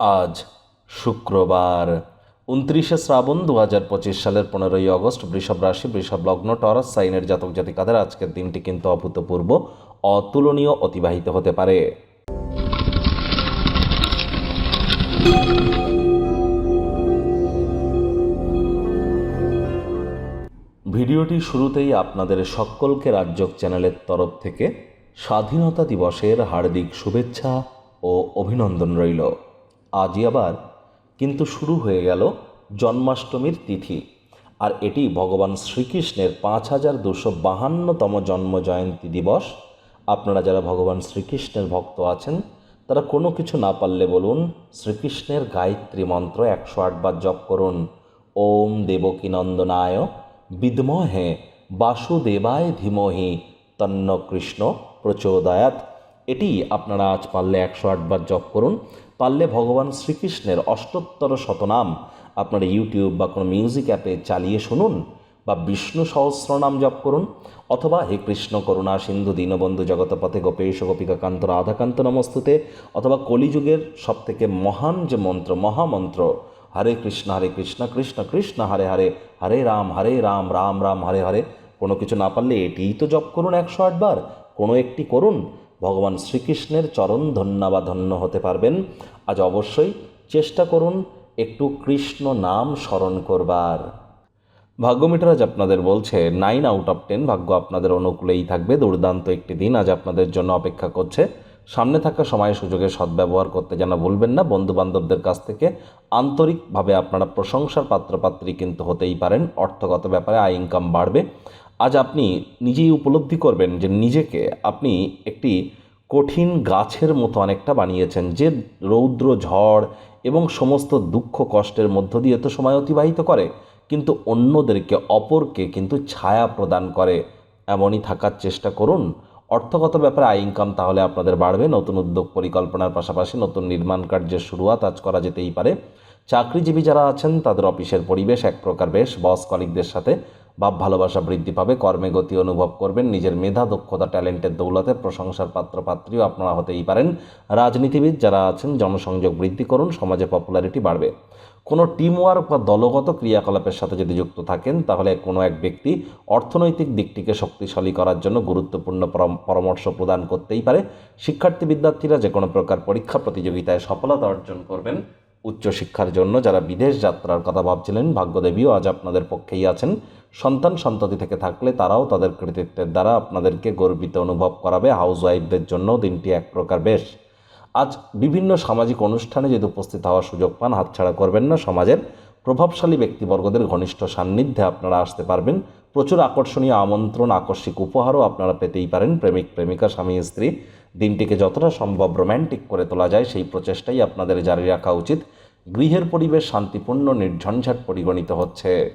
আজ শুক্রবার। উনত্রিশে শ্রাবণ দু হাজার পঁচিশ সালের পনেরোই আগস্ট বৃষভ রাশি, বৃষভ লগ্ন, টরাস, সাইনের জাতক জাতিকাদের আজকের দিনটি কিন্তু অভূতপূর্ব, অতুলনীয়, অতিবাহিত হতে পারে। ভিডিওটি শুরুতেই আপনাদের সকলকে রাজ্যক চ্যানেলের তরফ থেকে স্বাধীনতা দিবসের হার্দিক শুভেচ্ছা ও অভিনন্দন রইল। আজই আবার। কিন্তু শুরু হয়ে গেল জন্মাষ্টমীর তিথি। আর এটি ভগবান শ্রীকৃষ্ণের পাঁচ হাজার দুশো বাহান্নতম জন্ম জয়ন্তী দিবস। আপনারা যারা ভগবান শ্রীকৃষ্ণের ভক্ত আছেন, তারা কোনো কিছু না পারলে বলুন, শ্রীকৃষ্ণের গায়ত্রী মন্ত্র একশো আটবার জপ করুন। ওম দেবকী নন্দনায় বিদ্মহে বাসুদেবায় ধীমহি তন্ন কৃষ্ণ প্রচোদয়াত এটি আপনারা আজ পারলে একশো আটবার জপ করুন, পারলে ভগবান শ্রীকৃষ্ণের অষ্টোত্তর শতনাম আপনারা ইউটিউব বা কোনো মিউজিক অ্যাপে চালিয়ে শুনুন বা বিষ্ণু সহস্রনাম জপ করুন অথবা হে কৃষ্ণ করুণা সিন্ধু দীনবন্ধু জগতপথে গোপেশ গোপিকা কান্ত রাধাকান্ত নমস্তুতে অথবা কলিযুগের সবথেকে মহান যে মন্ত্র, মহামন্ত্র, হরে কৃষ্ণ হরে কৃষ্ণ কৃষ্ণ কৃষ্ণ, হরে হরে হরে রাম হরে রাম রাম রাম, হরে হরে, কোনো কিছু না পারলে এটিই তো জপ করুন একশো আটবার কোনো একটি করুন ভগবান শ্রীকৃষ্ণের চরণ ধন্য বা ধন্য হতে পারবেন। আজ অবশ্যই চেষ্টা করুন একটু কৃষ্ণ নাম স্মরণ করবার। ভাগ্যমিটার আজ আপনাদের বলছে নাইন আউট অফ টেন ভাগ্য আপনাদের অনুকূলেই থাকবে। দুর্দান্ত একটি দিন আজ আপনাদের জন্য অপেক্ষা করছে। সামনে থাকা সময় সুযোগের সদ্ব্যবহার করতে যেন ভুলবেন না। বন্ধু বান্ধবদের কাছ থেকে আন্তরিকভাবে আপনারা প্রশংসার পাত্রপাত্রী কিন্তু হতেই পারেন। অর্থগত ব্যাপারে আয় ইনকাম বাড়বে। আজ আপনি নিজেই উপলব্ধি করবেন যে নিজেকে আপনি একটি কঠিন গাছের মতো অনেকটা বানিয়েছেন, যে রৌদ্র, ঝড় এবং সমস্ত দুঃখ কষ্টের মধ্য দিয়ে তো সময় অতিবাহিত করে, কিন্তু অন্যদেরকে, অপরকে কিন্তু ছায়া প্রদান করে। এমনই থাকার চেষ্টা করুন। অর্থগত ব্যাপারে আয় ইনকাম তাহলে আপনাদের বাড়বে। নতুন উদ্যোগ পরিকল্পনার পাশাপাশি নতুন নির্মাণ কার্যের শুরুয়াত আজ করা যেতেই পারে। চাকরিজীবী যারা আছেন, তাদের অফিসের পরিবেশ এক প্রকার বেশ। বস কলিকদের সাথে ভাব, ভালোবাসা বৃদ্ধি পাবে, কর্মে গতি অনুভব করবেন, নিজের মেধা, দক্ষতা, ট্যালেন্টের দৌলতে প্রশংসার পাত্রপাত্রীও আপনারা হতেই পারেন। রাজনীতিবিদ যারা আছেন, জনসংযোগ বৃদ্ধি করুন, সমাজে পপুলারিটি বাড়বে। কোনো টিমওয়ার্ক বা দলগত ক্রিয়াকলাপের সাথে যদি যুক্ত থাকেন, তাহলে কোনো এক ব্যক্তি অর্থনৈতিক দিকটিকে শক্তিশালী করার জন্য গুরুত্বপূর্ণ পরাম- পরামর্শ প্রদান করতেই পারে। শিক্ষার্থী বিদ্যার্থীরা যে কোনো প্রকার পরীক্ষা প্রতিযোগিতায় সফলতা অর্জন করবেন। উচ্চশিক্ষার জন্য যারা বিদেশ যাত্রার কথা ভাবছিলেন, ভাগ্যদেবীও আজ আপনাদের পক্ষেই আছেন। সন্তান সন্ততি থেকে থাকলে তারাও তাদের কৃতিত্বের দ্বারা আপনাদেরকে গর্বিত অনুভব করাবে হাউস ওয়াইফদের জন্য দিনটি এক প্রকার বেশ। আজ বিভিন্ন সামাজিক অনুষ্ঠানে যদি উপস্থিত হওয়ার সুযোগ পান, হাতছাড়া করবেন না। সমাজের প্রভাবশালী ব্যক্তিবর্গদের ঘনিষ্ঠ সান্নিধ্যে আপনারা আসতে পারবেন। প্রচুর আকর্ষণীয় আমন্ত্রণ, আকস্মিক উপহারও আপনারা পেতেই পারেন। প্রেমিক, প্রেমিকা, স্বামী, স্ত্রী দিনটিকে যতটা সম্ভব রোম্যান্টিক করে তোলা যায়, সেই প্রচেষ্টাই আপনাদের জারি রাখা উচিত। গৃহের পরিবেশ শান্তিপূর্ণ, নির্ঝঞ্ঝাট পরিগণিত হচ্ছে।